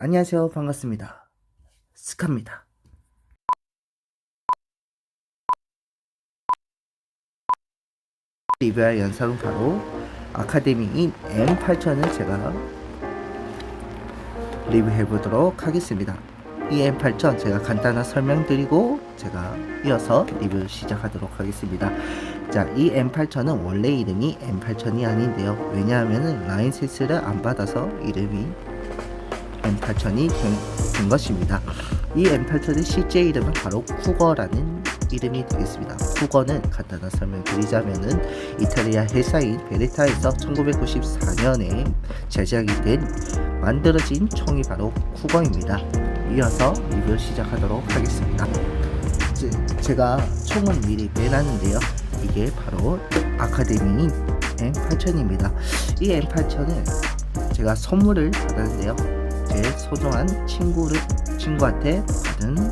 안녕하세요. 반갑습니다. 스카입니다. 리뷰할 영상은 바로 아카데미인 M8000을 제가 리뷰해 보도록 하겠습니다. 이 M8000 제가 간단한 설명드리고 제가 이어서 리뷰 시작하도록 하겠습니다. 자, 이 M8000은 원래 이름이 M8000이 아닌데요. 왜냐하면 라인 세스를 안 받아서 이름이 M8000이 된, 된 것입니다. 이 M8000의 실제 이름은 바로 쿠거라는 이름이 되겠습니다. 쿠거는 간단한 설명 드리자면은 이탈리아 회사인 베레타에서 1994년에 제작이 된 만들어진 총이 바로 쿠거입니다. 이어서 리뷰 시작하도록 하겠습니다. 제, 제가 총은 미리 빼놨는데요. 이게 바로 아카데미인 M8000입니다. 이 M8000은 제가 선물을 받았는데요. 제 소중한 친구를 친구한테 받은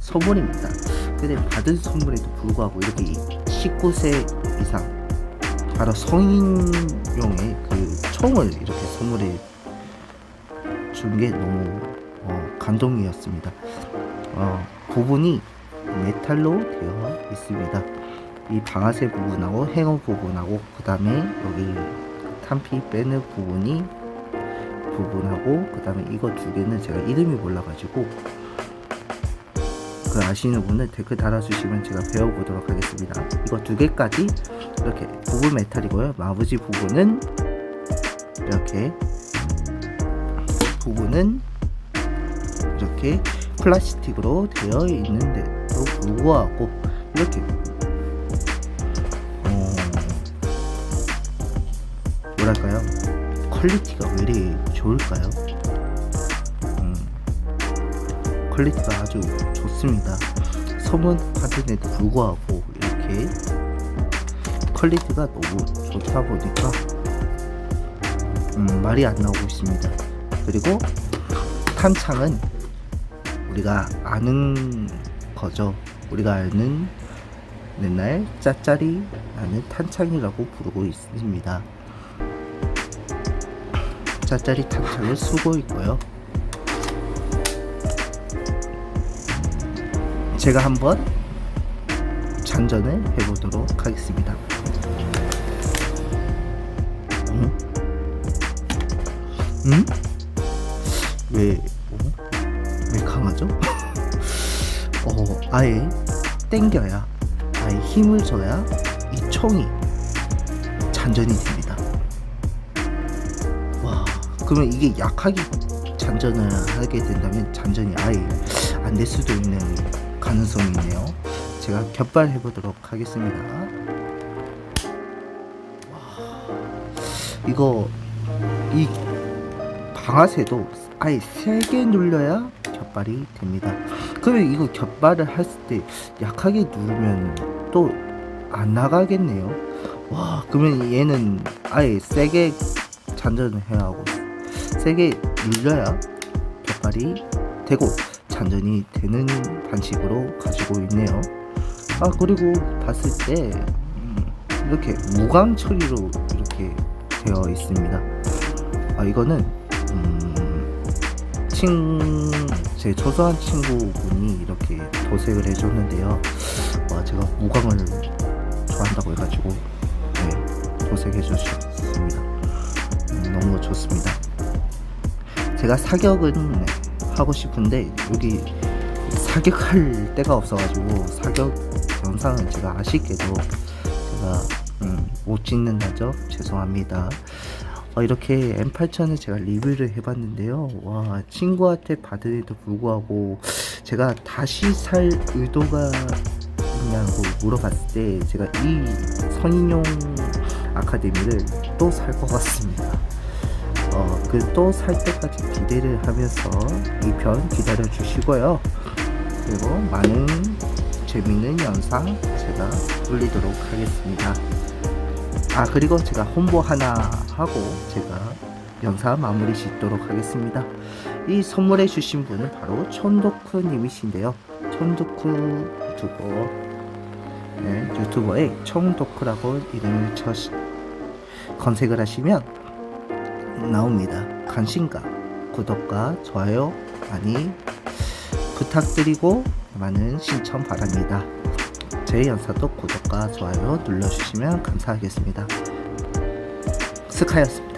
선물입니다. 근데 받은 선물에도 불구하고 이렇게 19세 이상 바로 성인용의 그 총을 이렇게 선물해 준 게 너무 어, 감동이었습니다. 어, 부분이 메탈로 되어 있습니다. 이 방아쇠 부분하고 행어 부분하고 그 다음에 여기 탄피 빼는 부분이 부분하고 그 다음에 이거 두 개는 제가 이름이 몰라가지고 그 아시는 분은 댓글 달아주시면 제가 배워보도록 하겠습니다. 이거 두 개까지 이렇게 부분 메탈이고요. 마부지 부분은 이렇게 부분은 이렇게 플라스틱으로 되어 있는데도 불구하고 이렇게 어 뭐랄까요 퀄리티가 왜 이리 좋을까요? 음, 퀄리티가 아주 좋습니다. 소문 받은에도 불구하고 이렇게 퀄리티가 너무 좋다 보니까 음, 말이 안 나오고 있습니다. 그리고 탄창은 우리가 아는 거죠. 우리가 아는 맨날 짜짜리라는 탄창이라고 부르고 있습니다. 짜짜리 탄창을 쓰고 있고요. 제가 한번 장전을 해보도록 하겠습니다. 응? 응? 왜, 어? 왜 강하죠? 어, 아예 땡겨야, 아예 힘을 줘야 이 총이 잔전이 됩니다. 와, 그러면 이게 약하게 잔전을 하게 된다면 잔전이 아예 안 될 수도 있는 가능성이 있네요. 제가 겹발해 보도록 하겠습니다. 와, 이거 이 방아쇠도 아예 세게 눌러야 겹발이 됩니다. 그러면 이거 겹발을 했을 때 약하게 누르면 또 안 나가겠네요. 와, 그러면 얘는 아예 세게 잔전을 해야 하고 세게 눌려야 겹발이 되고 잔전이 되는 방식으로 가지고 있네요. 아 그리고 봤을 때 음, 이렇게 무광 처리로 이렇게 되어 있습니다. 아 이거는 음, 친, 제 초조한 친구분이 이렇게 도색을 해줬는데요. 와 제가 무광을 좋아한다고 해가지고 네, 도색해 주셨습니다. 음, 너무 좋습니다. 제가 사격은 하고 싶은데 여기 사격할 데가 없어가지고 사격 영상은 제가 아쉽게도 제가 음, 못 찍는다 죠. 죄송합니다. 어, 이렇게 M8000을 제가 리뷰를 해봤는데요. 와 친구한테 받은에도 불구하고 제가 다시 살 의도가 있냐고 물어봤을 때 제가 이 선인용 아카데미를 또 살 것 같습니다 어, 그또살 때까지 기대를 하면서 이 편 기다려 주시고요. 그리고 많은 재밌는 영상 제가 올리도록 하겠습니다. 아, 그리고 제가 홍보 하나 하고 제가 영상 마무리 짓도록 하겠습니다. 이 선물해 주신 분은 바로 촌도쿠 님이신데요. 촌도쿠 유튜버, 네, 유튜버에 총도쿠라고 이름을 쳐 검색을 하시면 나옵니다. 관심과 구독과 좋아요 많이 부탁드리고 많은 신청 바랍니다. 제 영상도 구독과 좋아요 눌러주시면 감사하겠습니다. 스카였습니다.